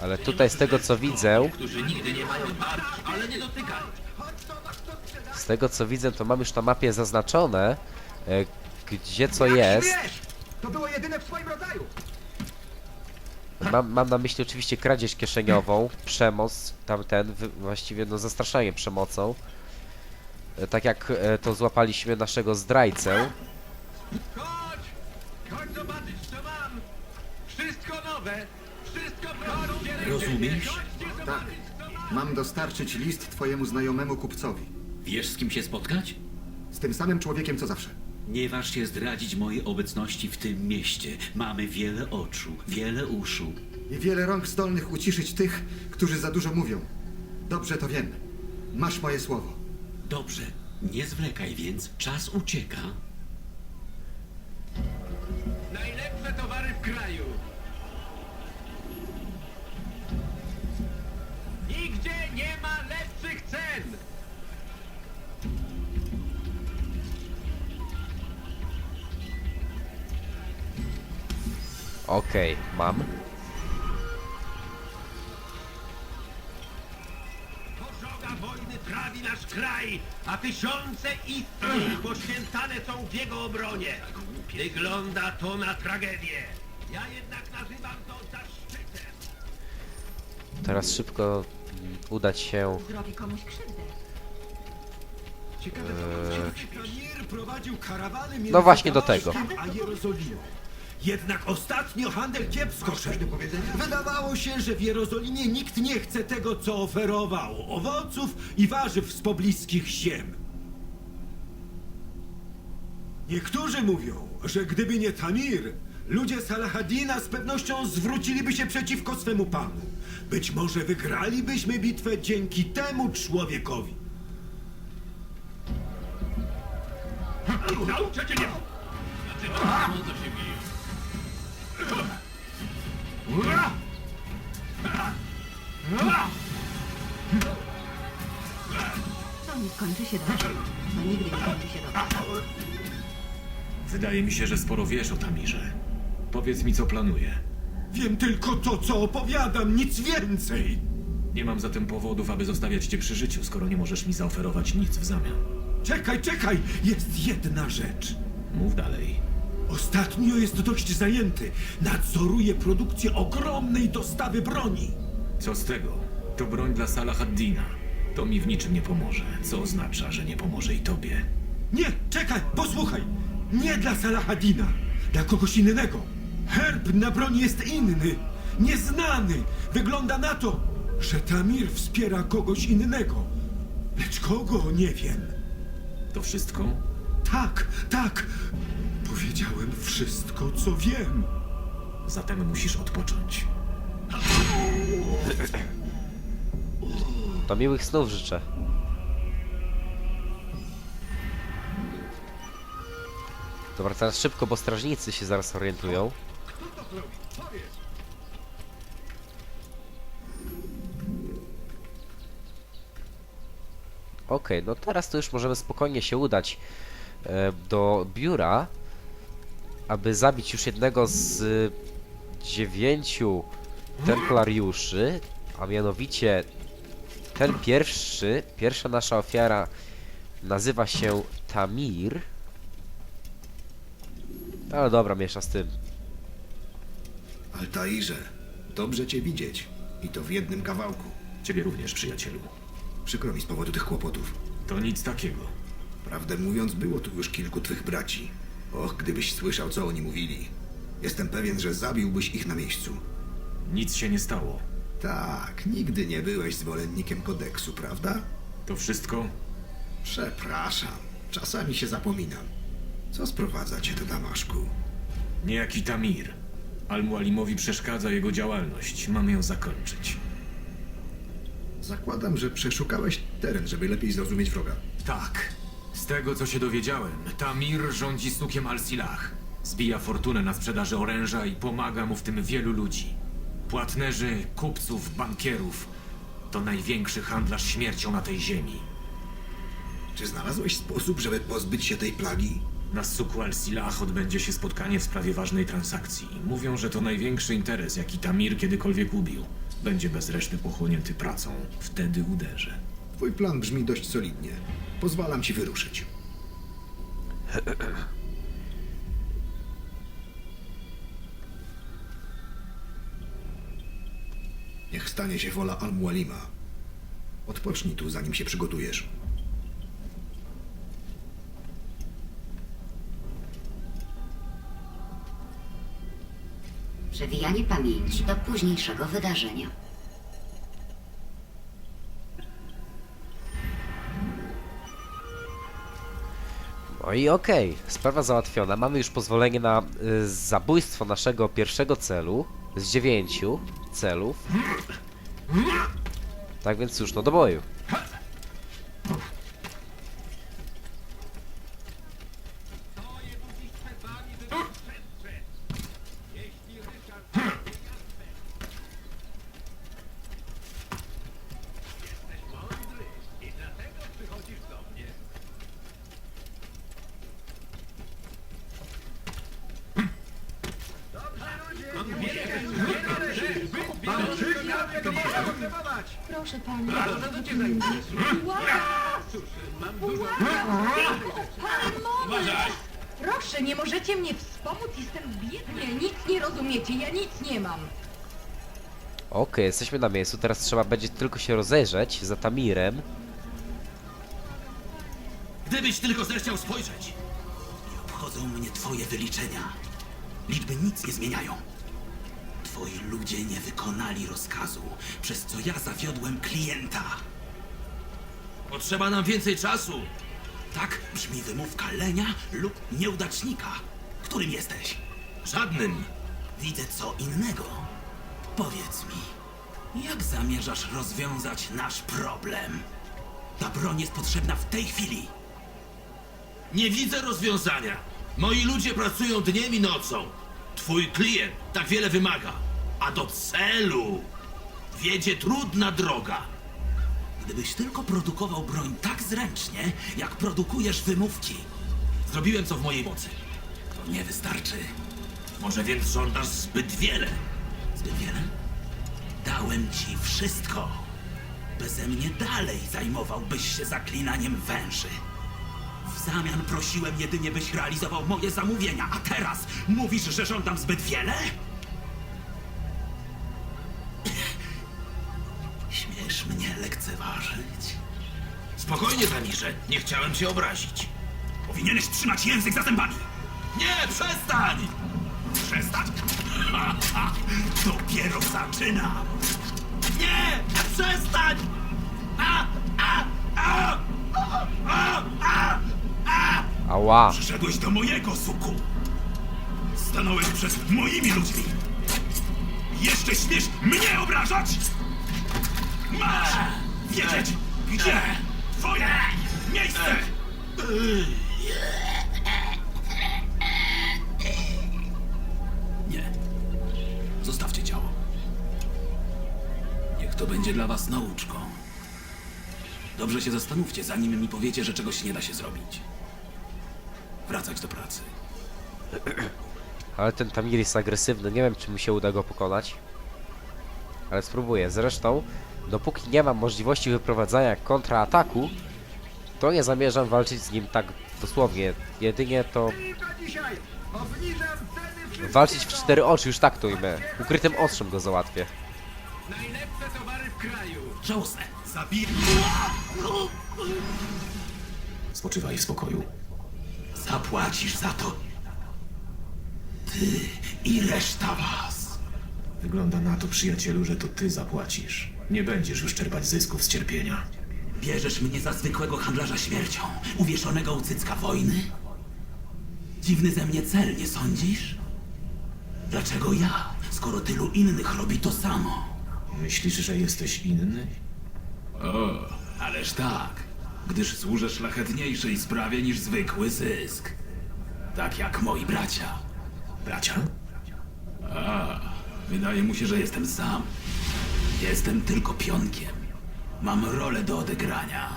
Ale tutaj z tego co widzę, z tego co widzę, to mam już na mapie zaznaczone, e, gdzie co jest. Wiesz, to było jedyne w swoim rodzaju. Mam, mam na myśli oczywiście kradzież kieszeniową, przemoc, tamten, wy- właściwie no zastraszanie przemocą. E, Tak jak e, to złapaliśmy naszego zdrajcę. Chodź! Chodź zobaczyć, co mam! Wszystko nowe! Wszystko prawdziwe! Rozumiesz? Tak. Mam dostarczyć list twojemu znajomemu kupcowi. Wiesz, z kim się spotkać? Z tym samym człowiekiem co zawsze. Nie waż się zdradzić mojej obecności w tym mieście. Mamy wiele oczu, wiele uszu. I wiele rąk zdolnych uciszyć tych, którzy za dużo mówią. Dobrze to wiem. Masz moje słowo. Dobrze, nie zwlekaj więc, czas ucieka. Najlepsze towary w kraju! Okej, mam. Pożoga wojny trawi nasz kraj, a tysiące istnień poświęcane są w jego obronie. Wygląda to na tragedię. Ja jednak nazywam to zaszczytem. Teraz szybko mm, udać się. zrobi komuś krzywdę. Ciekawe, Eee. Kamir prowadził karawany między No właśnie do tego. Damaszkiem a Jerozolimą. Jednak ostatnio handel kiepsko szedł. Wydawało się, że w Jerozolimie nikt nie chce tego, co oferował. Owoców i warzyw z pobliskich ziem. Niektórzy mówią, że gdyby nie Tamir, ludzie Salahadina z pewnością zwróciliby się przeciwko swemu panu. Być może wygralibyśmy bitwę dzięki temu człowiekowi. Nauczę cię nie... Znaczy, no, co się? To nie skończy się dobrze. To nigdy nie skończy się dobrze. Wydaje mi się, że sporo wiesz o Tamirze. Powiedz mi, co planuje. Wiem tylko to, co opowiadam, nic więcej. Nie mam zatem powodów, aby zostawiać cię przy życiu, skoro nie możesz mi zaoferować nic w zamian. Czekaj, czekaj, jest jedna rzecz. Mów dalej. Ostatnio jest dość zajęty. Nadzoruje produkcję ogromnej dostawy broni. Co z tego? To broń dla Salahaddina. To mi w niczym nie pomoże, co oznacza, że nie pomoże i tobie. Nie, czekaj, posłuchaj. Nie dla Salahadina, dla kogoś innego. Herb na broni jest inny, nieznany. Wygląda na to, że Tamir wspiera kogoś innego. Lecz kogo, nie wiem. To wszystko? Tak, tak. Powiedziałem wszystko, co wiem. Zatem musisz odpocząć. To miłych snów życzę. Dobra, teraz szybko, bo strażnicy się zaraz orientują. Okej, no teraz to już możemy spokojnie się udać e, do biura, aby zabić już jednego z y, dziewięciu templariuszy, a mianowicie ten pierwszy, pierwsza nasza ofiara nazywa się Tamir. Ale dobra, miesza z tym. Altairze, dobrze cię widzieć. I to w jednym kawałku. Ciebie również, przyjacielu. Przykro mi z powodu tych kłopotów. To nic takiego. Prawdę mówiąc, było tu już kilku twych braci. Och, gdybyś słyszał, co oni mówili. Jestem pewien, że zabiłbyś ich na miejscu. Nic się nie stało. Tak, nigdy nie byłeś zwolennikiem kodeksu, prawda? To wszystko? Przepraszam, czasami się zapominam. Co sprowadza cię do Damaszku? Niejaki Tamir. Al-Mualimowi przeszkadza jego działalność. Mamy ją zakończyć. Zakładam, że przeszukałeś teren, żeby lepiej zrozumieć wroga. Tak. Z tego co się dowiedziałem, Tamir rządzi snukiem Al-Silah. Zbija fortunę na sprzedaży oręża i pomaga mu w tym wielu ludzi. Płatnerzy, kupców, bankierów. To największy handlarz śmiercią na tej ziemi. Czy znalazłeś sposób, żeby pozbyć się tej plagi? Na suku Al-Silah odbędzie się spotkanie w sprawie ważnej transakcji. Mówią, że to największy interes, jaki Tamir kiedykolwiek ubił. Będzie bez reszty pochłonięty pracą. Wtedy uderzę. Twój plan brzmi dość solidnie. Pozwalam ci wyruszyć. Niech stanie się wola Al-Mualima. Odpocznij tu, zanim się przygotujesz. Przewijanie pamięci do późniejszego wydarzenia. No i okej, sprawa załatwiona. Mamy już pozwolenie na y, zabójstwo naszego pierwszego celu z dziewięciu celów. Tak więc już no do boju. Proszę pana. Uważaj! Proszę, nie możecie mnie wspomóc? Jestem biedny. Nic nie rozumiecie, ja nic nie mam. Okej, jesteśmy na miejscu. Teraz trzeba będzie tylko się rozejrzeć za Tamirem. Gdybyś tylko zechciał spojrzeć. Nie obchodzą mnie twoje wyliczenia. Liczby nic nie zmieniają. Twoi ludzie nie wykonali rozkazu, przez co ja zawiodłem klienta. Potrzeba nam więcej czasu. Tak brzmi wymówka lenia lub nieudacznika. Którym jesteś? Żadnym. Widzę co innego. Powiedz mi, jak zamierzasz rozwiązać nasz problem? Ta broń jest potrzebna w tej chwili. Nie widzę rozwiązania. Moi ludzie pracują dniem i nocą. Twój klient tak wiele wymaga, a do celu wiedzie trudna droga. Gdybyś tylko produkował broń tak zręcznie, jak produkujesz wymówki. Zrobiłem co w mojej mocy. To nie wystarczy. Może więc żądasz zbyt wiele. Zbyt wiele? Dałem ci wszystko. Beze mnie dalej zajmowałbyś się zaklinaniem węży. W zamian prosiłem jedynie, byś realizował moje zamówienia, a teraz mówisz, że żądam zbyt wiele? Śmiesz mnie lekceważyć? Spokojnie, Zamirze. Nie chciałem cię obrazić. Powinieneś trzymać język za zębami. Nie, przestań! Ha, dopiero zaczynam. Nie, przestań! A, a, a, a, a, a! Ała. Przyszedłeś do mojego suku. Stanąłeś przed moimi ludźmi. Jeszcze śmiesz mnie obrażać? Masz wiedzieć, gdzie twoje miejsce! Nie. Zostawcie ciało. Niech to będzie dla was nauczką. Dobrze się zastanówcie, zanim mi powiecie, że czegoś nie da się zrobić. Wracać do pracy. Ale ten Tamir jest agresywny. Nie wiem, czy mi się uda go pokonać. Ale spróbuję. Zresztą, dopóki nie mam możliwości wyprowadzania kontrataku, to nie zamierzam walczyć z nim tak dosłownie. Jedynie to walczyć w cztery oczy, już tak to ujmę. Ukrytym ostrzem go załatwię. Najlepsze towary w kraju! Żałosne. Zabij... Spoczywaj w spokoju. Zapłacisz za to. Ty i reszta was. Wygląda na to, przyjacielu, że to ty zapłacisz. Nie będziesz już czerpać zysków z cierpienia. Bierzesz mnie za zwykłego handlarza śmiercią, uwieszonego u cycka wojny? Dziwny ze mnie cel, nie sądzisz? Dlaczego ja, skoro tylu innych robi to samo? Myślisz, że jesteś inny? O, ależ tak, gdyż służę szlachetniejszej sprawie niż zwykły zysk. Tak jak moi bracia. Bracia? A, wydaje mu się, że jestem sam. Jestem tylko pionkiem. Mam rolę do odegrania.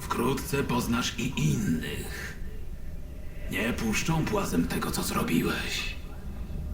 Wkrótce poznasz i innych. Nie puszczą płazem tego, co zrobiłeś.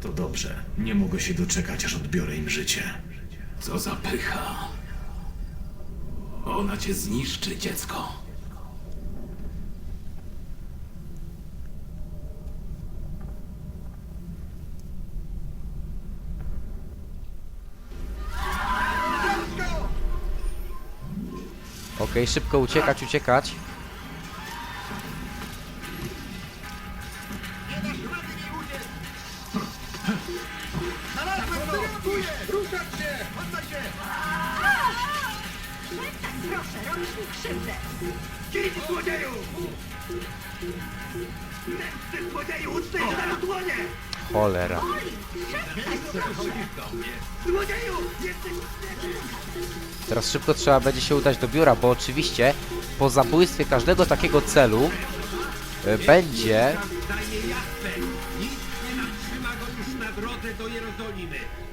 To dobrze. Nie mogę się doczekać, aż odbiorę im życie. Co za pycha. Ona cię zniszczy, dziecko. Okej, szybko uciekać, uciekać. Cholera. Teraz szybko trzeba będzie się udać do biura, bo oczywiście po zabójstwie każdego takiego celu e, będzie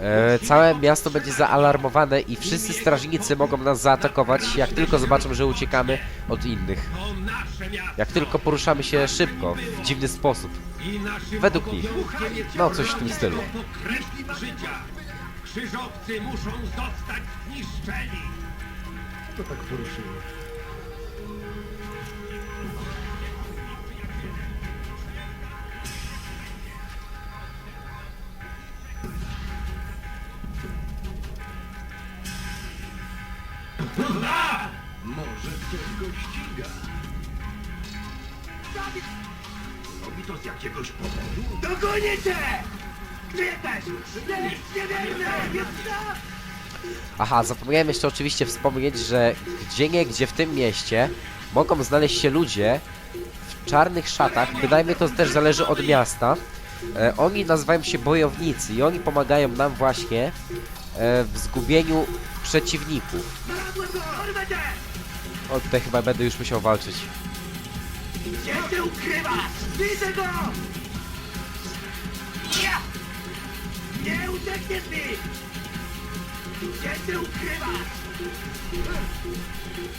e, całe miasto będzie zaalarmowane i wszyscy strażnicy mogą nas zaatakować, jak tylko zobaczą, że uciekamy od innych. To! Jak tylko poruszamy się szybko, w dziwny sposób. Według nich. No, coś w tym stylu. Krzyżowcy muszą zostać zniszczeni! Może Robi to z jakiegoś powodu? Dogonię cię! Gdzie jesteś? Aha, zapomniałem jeszcze oczywiście wspomnieć, że gdzie nie gdzie w tym mieście mogą znaleźć się ludzie w czarnych szatach, bynajmniej to też zależy od miasta. E, oni nazywają się bojownicy i oni pomagają nam właśnie e, w zgubieniu przeciwników. O, tutaj chyba będę już musiał walczyć. Gdzie się ukrywasz? Widzę go! Ja! Nie uciekniesz mi! Gdzie się ukrywasz?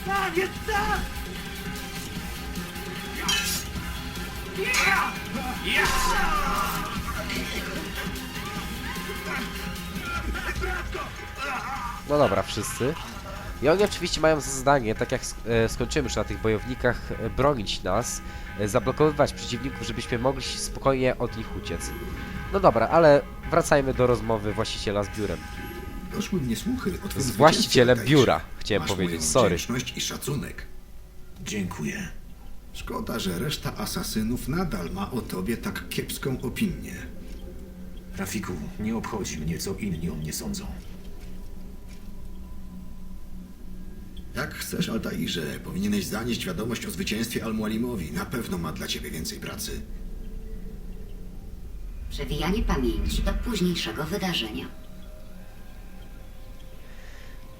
Tam, jest tam! Ja! Ja! No dobra, wszyscy. I oni oczywiście mają za zadanie, tak jak e, skończymy już na tych bojownikach, e, bronić nas, e, zablokowywać przeciwników, żebyśmy mogli spokojnie od nich uciec. No dobra, ale wracajmy do rozmowy właściciela z biurem. Doszły mnie słuchy o Z właścicielem biura, chciałem Masz powiedzieć, sorry. i szacunek. Dziękuję. Szkoda, że reszta asasynów nadal ma o tobie tak kiepską opinię. Rafiku, nie obchodzi mnie, co inni o mnie sądzą. Jak chcesz, Altairze, powinieneś zanieść wiadomość o zwycięstwie Al-Mualimowi. Na pewno ma dla ciebie więcej pracy. Przewijanie pamięci do późniejszego wydarzenia.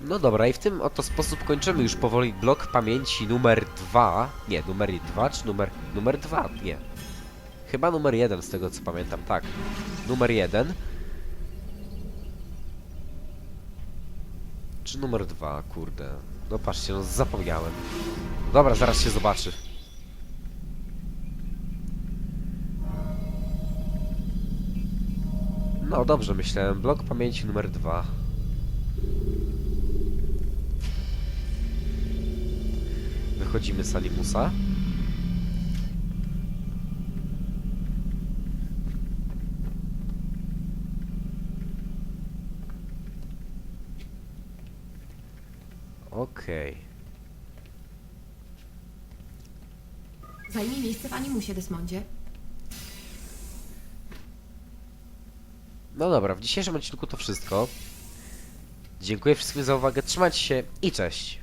No dobra, i w tym oto sposób kończymy już powoli blok pamięci numer 2. Nie, numer 2 czy numer... Numer 2, nie. Chyba numer 1 z tego co pamiętam, tak. Numer 1. Czy numer 2, kurde. No patrzcie, no zapomniałem. Dobra, zaraz się zobaczy. No dobrze, myślałem. Blok pamięci numer 2. Wychodzimy z Salimusa. Okej. Zajmij miejsce w animusie, Desmondzie. No dobra, w dzisiejszym odcinku to wszystko. Dziękuję wszystkim za uwagę, trzymajcie się i cześć.